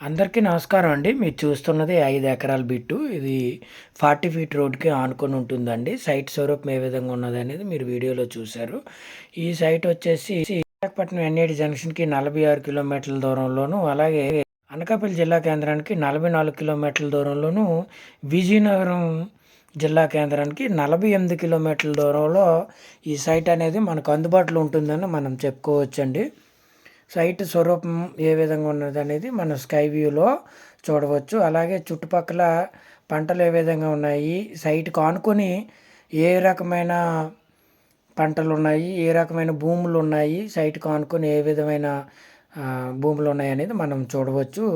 అందరికీ నమస్కారం అండి. మీరు చూస్తున్నది ఐదు ఎకరాల బిట్టు. ఇది ఫార్టీ ఫీట్ రోడ్కి ఆనుకొని ఉంటుందండి. సైట్ స్వరూపం ఏ విధంగా ఉన్నది అనేది మీరు వీడియోలో చూశారు. ఈ సైట్ వచ్చేసి విశాఖపట్నం ఎన్ఏడి జంక్షన్కి నలభై ఆరు కిలోమీటర్ల దూరంలోను అలాగే అనకాపల్లి జిల్లా కేంద్రానికి నలభై నాలుగు కిలోమీటర్ల దూరంలోను విజయనగరం జిల్లా కేంద్రానికి నలభై ఎనిమిది కిలోమీటర్ల దూరంలో ఈ సైట్ అనేది మనకు అందుబాటులో ఉంటుందని మనం చెప్పుకోవచ్చండి. సైట్ స్వరూపం ఏ విధంగా ఉన్నది అనేది మనం స్కై వ్యూలో చూడవచ్చు. అలాగే చుట్టుపక్కల పంటలు ఏ విధంగా ఉన్నాయి సైట్ కానుకొని ఏ రకమైన పంటలు ఉన్నాయి ఏ రకమైన భూములు ఉన్నాయి సైట్ కానుకొని ఏ విధమైన భూములు ఉన్నాయి అనేది మనం చూడవచ్చు.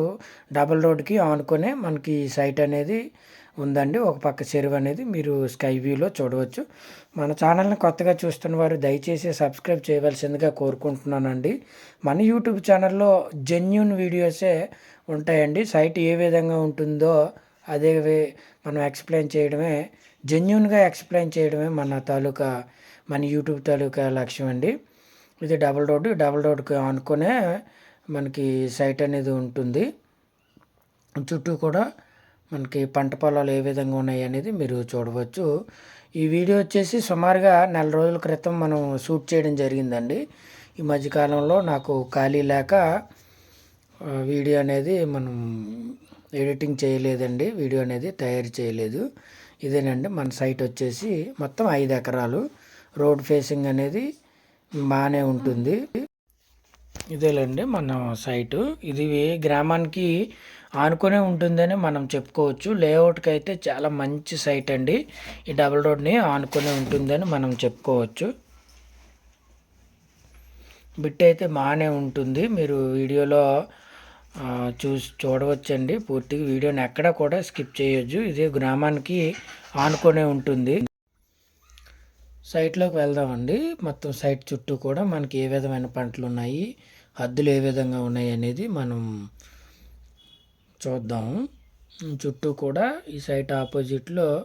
డబల్ రోడ్కి ఆనుకొనే మనకి సైట్ అనేది ఉందండి. ఒక పక్క చెరువు అనేది మీరు స్కై వ్యూలో చూడవచ్చు. మన ఛానల్ని కొత్తగా చూస్తున్న వారు దయచేసి సబ్స్క్రైబ్ చేయవలసిందిగా కోరుకుంటున్నానండి. మన యూట్యూబ్ ఛానల్లో జెన్యున్ వీడియోసే ఉంటాయండి. సైట్ ఏ విధంగా ఉంటుందో అదే మనం ఎక్స్ప్లెయిన్ చేయడమే జెన్యున్గా ఎక్స్ప్లెయిన్ చేయడమే మన తాలూకా మన యూట్యూబ్ తాలూకా లక్ష్యం అండి. ఇది డబల్ రోడ్డు డబల్ రోడ్కి ఆనుకునే మనకి సైట్ అనేది ఉంటుంది. చుట్టూ కూడా మనకి పంట పొలాలు ఏ విధంగా ఉన్నాయి అనేది మీరు చూడవచ్చు. ఈ వీడియో వచ్చేసి సుమారుగా నెల రోజుల క్రితం మనం షూట్ చేయడం జరిగిందండి. ఈ మధ్యకాలంలో నాకు ఖాళీ లేక వీడియో అనేది మనం ఎడిటింగ్ చేయలేదండి. వీడియో అనేది తయారు చేయలేదు. ఇదేనండి మన సైట్ వచ్చేసి మొత్తం ఐదు ఎకరాలు. రోడ్ ఫేసింగ్ అనేది బాగానే ఉంటుంది. ఇదేలేండి మన సైటు. ఇది గ్రామానికి ఆనుకునే ఉంటుందని మనం చెప్పుకోవచ్చు. లేఅవుట్కి అయితే చాలా మంచి సైట్ అండి ఈ డబుల్ రోడ్ని ఆనుకునే ఉంటుందని మనం చెప్పుకోవచ్చు. బిట్ అయితే బాగానే ఉంటుంది. మీరు వీడియోలో చూసి చూడవచ్చండి. పూర్తిగా వీడియోని ఎక్కడ కూడా స్కిప్ చేయొచ్చు ఇది గ్రామానికి ఆనుకునే ఉంటుంది. సైట్లోకి వెళ్దామండి. మొత్తం సైట్ చుట్టూ కూడా మనకి ఏ విధమైన పంటలు ఉన్నాయి హద్దులు ఏ విధంగా ఉన్నాయి అనేది మనం చూద్దాం. చుట్టూ కూడా ఈ సైట్ ఆపోజిట్లో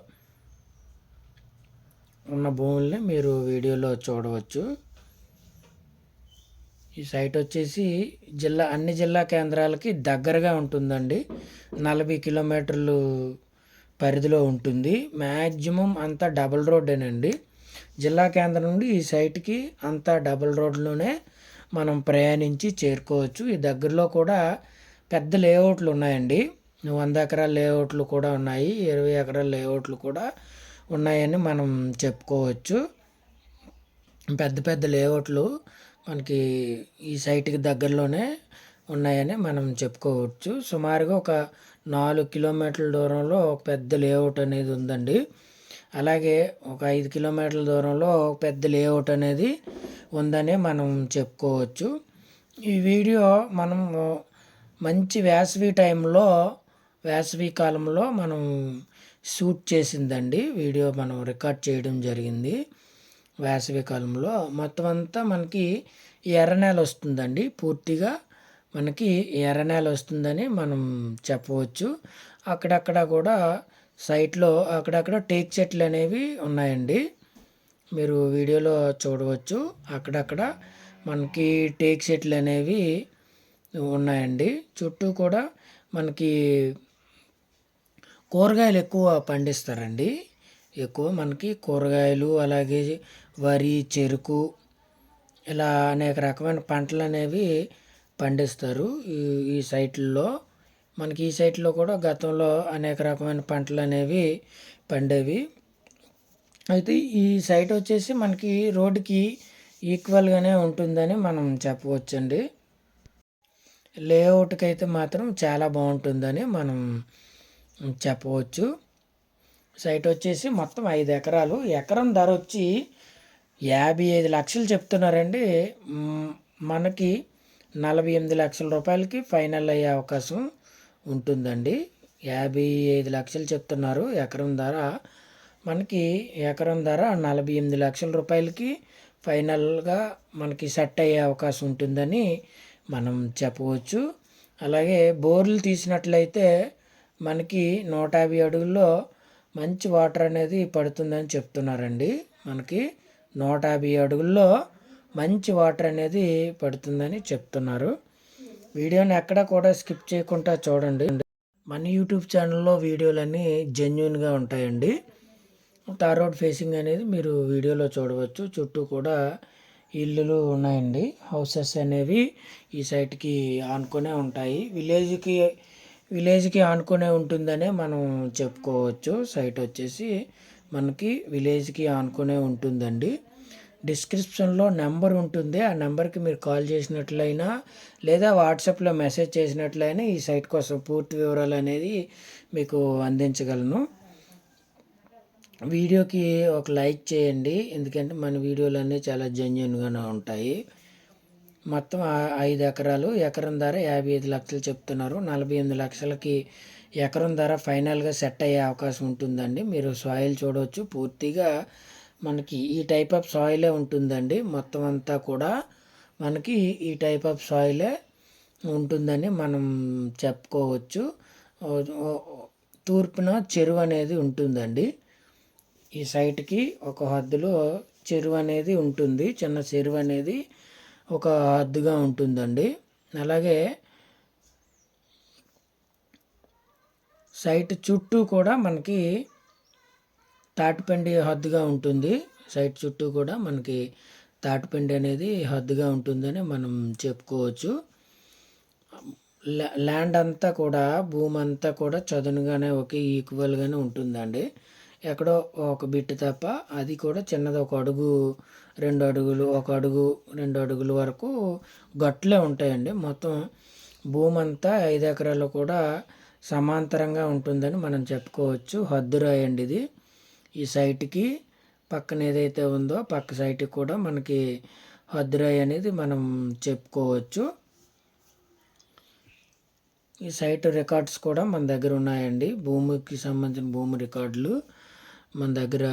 ఉన్న భూముల్ని మీరు వీడియోలో చూడవచ్చు. ఈ సైట్ వచ్చేసి జిల్లా అన్ని జిల్లా కేంద్రాలకి దగ్గరగా ఉంటుందండి. నలభై కిలోమీటర్లు పరిధిలో ఉంటుంది. మ్యాక్సిమం అంతా డబుల్ రోడ్డేనండి. జిల్లా కేంద్రం నుండి ఈ సైట్కి అంతా డబుల్ రోడ్లోనే మనం ప్రయాణించి చేరుకోవచ్చు. ఈ దగ్గరలో కూడా పెద్ద లేఅవుట్లు ఉన్నాయండి. వంద ఎకరాల లేఅవుట్లు కూడా ఉన్నాయి. ఇరవై ఎకరాల లేఅవుట్లు కూడా ఉన్నాయని మనం చెప్పుకోవచ్చు. పెద్ద పెద్ద లేఅవుట్లు మనకి ఈ సైట్కి దగ్గరలోనే ఉన్నాయని మనం చెప్పుకోవచ్చు. సుమారుగా ఒక నాలుగు కిలోమీటర్ల దూరంలో ఒక పెద్ద లేఅవుట్ అనేది ఉందండి. అలాగే ఒక ఐదు కిలోమీటర్ల దూరంలో పెద్ద లేఅవుట్ అనేది ఉందని మనం చెప్పుకోవచ్చు. ఈ వీడియో మనం మంచి వేసవి టైంలో వేసవి కాలంలో మనం షూట్ చేసిందండి. వీడియో మనం రికార్డ్ చేయడం జరిగింది. వేసవి కాలంలో మొత్తం అంతా మనకి ఎర్రనేల వస్తుందండి. పూర్తిగా మనకి ఎర్రనేల వస్తుందని మనం చెప్పవచ్చు. అక్కడక్కడ కూడా సైట్లో అక్కడక్కడ టేక్ చెట్లు అనేవి ఉన్నాయండి. మీరు వీడియోలో చూడవచ్చు. అక్కడక్కడ మనకి టేక్ చెట్లు అనేవి ఉన్నాయండి. చుట్టూ కూడా మనకి కూరగాయలు ఎక్కువ పండిస్తారండి. ఎక్కువ మనకి కూరగాయలు అలాగే వరి చెరుకు ఇలా అనేక రకమైన పంటలు అనేవి పండిస్తారు ఈ ఈ సైట్లలో. మనకి ఈ సైట్లో కూడా గతంలో అనేక రకమైన పంటలు అనేవి పండేవి. అయితే ఈ సైట్ వచ్చేసి మనకి రోడ్డుకి ఈక్వల్గానే ఉంటుందని మనం చెప్పవచ్చండి. లేఅవుట్కి అయితే మాత్రం చాలా బాగుంటుందని మనం చెప్పవచ్చు. సైట్ వచ్చేసి మొత్తం ఐదు ఎకరాలు. ఎకరం ధర వచ్చి యాభై ఐదు లక్షలు చెప్తున్నారండి. మనకి నలభై ఎనిమిది లక్షల రూపాయలకి ఫైనల్ అయ్యే అవకాశం. ఉంటుందండి. యాభై ఐదు లక్షలు చెప్తున్నారు. ఎకరం ధర మనకి ఎకరం ధర నలభై ఎనిమిది లక్షల రూపాయలకి ఫైనల్గా మనకి సెట్ అయ్యే అవకాశం ఉంటుందని మనం చెప్పవచ్చు. అలాగే బోర్లు తీసినట్లయితే మనకి నూట యాభై అడుగుల్లో మంచి వాటర్ అనేది పడుతుందని చెప్తున్నారండి. మనకి నూట యాభై అడుగుల్లో మంచి వాటర్ అనేది పడుతుందని చెప్తున్నారు. వీడియోని ఎక్కడ కూడా స్కిప్ చేయకుండా చూడండి. మన యూట్యూబ్ ఛానల్లో వీడియోలన్నీ జెన్యున్గా ఉంటాయండి. తార్ రోడ్ ఫేసింగ్ అనేది మీరు వీడియోలో చూడవచ్చు. చుట్టూ కూడా ఇల్లులు ఉన్నాయండి. హౌసెస్ అనేవి ఈ సైట్కి ఆనుకునే ఉంటాయి. విలేజ్కి విలేజ్కి ఆనుకునే ఉంటుందనే మనం చెప్పుకోవచ్చు. సైట్ వచ్చేసి మనకి విలేజ్కి ఆనుకునే ఉంటుందండి. డిస్క్రిప్షన్లో నెంబర్ ఉంటుంది. ఆ నెంబర్కి మీరు కాల్ చేసినట్లయినా లేదా వాట్సాప్లో మెసేజ్ చేసినట్లయినా ఈ సైట్ కోసం పూర్తి వివరాలు అనేది మీకు అందించగలను. వీడియోకి ఒక లైక్ చేయండి. ఎందుకంటే మన వీడియోలు అన్నీ చాలా జెన్యున్గానే ఉంటాయి. మొత్తం ఐదు ఎకరాలు ఎకరం ధర యాభై ఐదు లక్షలు చెప్తున్నారు. నలభై ఎనిమిది లక్షలకి ఎకరం ధర ఫైనల్గా సెట్ అయ్యే అవకాశం ఉంటుందండి. మీరు సాయిల్ చూడవచ్చు పూర్తిగా మనకి ఈ టైప్ ఆఫ్ సాయిలే ఉంటుందండి. మొత్తం అంతా కూడా మనకి ఈ టైప్ ఆఫ్ సాయిలే ఉంటుందని మనం చెప్పుకోవచ్చు. తూర్పున చెరువు అనేది ఉంటుందండి. ఈ సైట్కి ఒక హద్దులో చెరువు అనేది ఉంటుంది. చిన్న చెరువు అనేది ఒక హద్దుగా ఉంటుందండి. అలాగే సైట్ చుట్టూ కూడా మనకి తాటిపిండి హద్దుగా ఉంటుంది. సైట్ చుట్టూ కూడా మనకి తాటిపిండి అనేది హద్దుగా ఉంటుందని మనం చెప్పుకోవచ్చు. ల్యాండ్ అంతా కూడా భూమి అంతా కూడా చదునుగానే ఒకే ఈక్వల్గానే ఉంటుందండి. ఎక్కడో ఒక బిట్ తప్ప అది కూడా చిన్నది ఒక అడుగు రెండు అడుగులు ఒక అడుగు రెండు అడుగుల వరకు గట్లే ఉంటాయండి. మొత్తం భూమి అంతా ఐదు ఎకరాలు కూడా సమాంతరంగా ఉంటుందని మనం చెప్పుకోవచ్చు. హద్దురాయండి ఇది ఈ సైట్కి పక్కన ఏదైతే ఉందో పక్క సైట్కి కూడా మనకి హద్దురాయి అనేది మనం చెప్పుకోవచ్చు. ఈ సైట్ రికార్డ్స్ కూడా మన దగ్గర ఉన్నాయండి. భూమికి సంబంధించిన భూమి రికార్డులు మన దగ్గర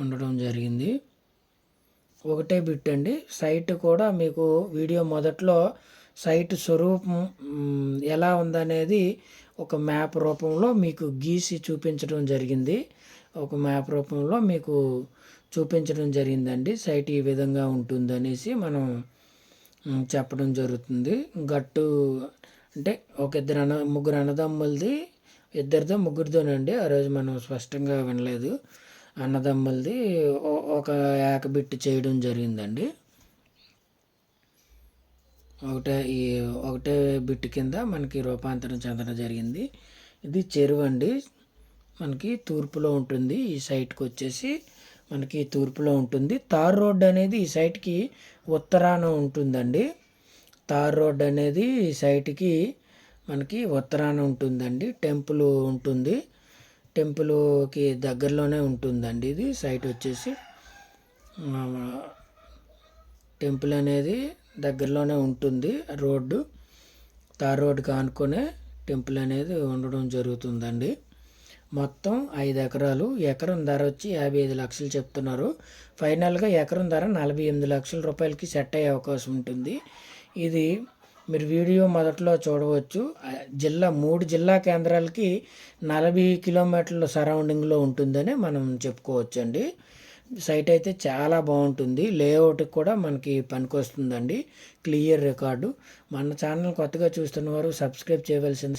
ఉండడం జరిగింది. ఒకటే బిట్ అండి. సైట్ కూడా మీకు వీడియో మొదట్లో సైట్ స్వరూపం ఎలా ఉందనేది ఒక మ్యాప్ రూపంలో మీకు గీసి చూపించడం జరిగింది. ఒక మ్యాప్ రూపంలో మీకు చూపించడం జరిగిందండి. సైట్ ఈ విధంగా ఉంటుంది అనేసి మనం చెప్పడం జరుగుతుంది. గట్టు అంటే ఒక ఇద్దరు అన్న ముగ్గురు అన్నదమ్ములది ఇద్దరితో ముగ్గురితోనండి ఆ రోజు మనం స్పష్టంగా వినలేదు. అన్నదమ్ములది ఒక ఏకబిట్టు చేయడం జరిగిందండి. ఒకటే ఈ ఒకటే బిట్ కింద మనకి రూపాంతరం చెందడం జరిగింది. ఇది చెరువు అండి మనకి తూర్పులో ఉంటుంది. ఈ సైట్కి వచ్చేసి మనకి తూర్పులో ఉంటుంది. తార్ రోడ్ అనేది ఈ సైట్కి ఉత్తరాన ఉంటుందండి. తార్ రోడ్ అనేది ఈ సైట్కి మనకి ఉత్తరాన ఉంటుందండి. టెంపుల్ ఉంటుంది. టెంపుల్కి దగ్గరలోనే ఉంటుందండి ఇది. సైట్ వచ్చేసి టెంపుల్ అనేది దగ్గరలోనే ఉంటుంది. రోడ్డు తార్ రోడ్కి ఆనుకునే టెంపుల్ అనేది ఉండడం జరుగుతుందండి. మొత్తం ఐదు ఎకరాలు ఎకరం ధర వచ్చి యాభై ఐదు లక్షలు చెప్తున్నారు. ఫైనల్గా ఎకరం ధర నలభై ఎనిమిది లక్షల రూపాయలకి సెట్ అయ్యే అవకాశం ఉంటుంది. ఇది మీరు వీడియో మొదట్లో చూడవచ్చు. జిల్లా మూడు జిల్లా కేంద్రాలకి నలభై కిలోమీటర్ల సరౌండింగ్లో ఉంటుందని మనం చెప్పుకోవచ్చండి. సైట్ అయితే చాలా బాగుంటుంది. లేఅవుట్ కూడా మనకి పనికొస్తుందండి. Clear record. మన ఛానల్ కొత్తగా చూస్తున్న వారు సబ్స్క్రైబ్ చేయవలసింది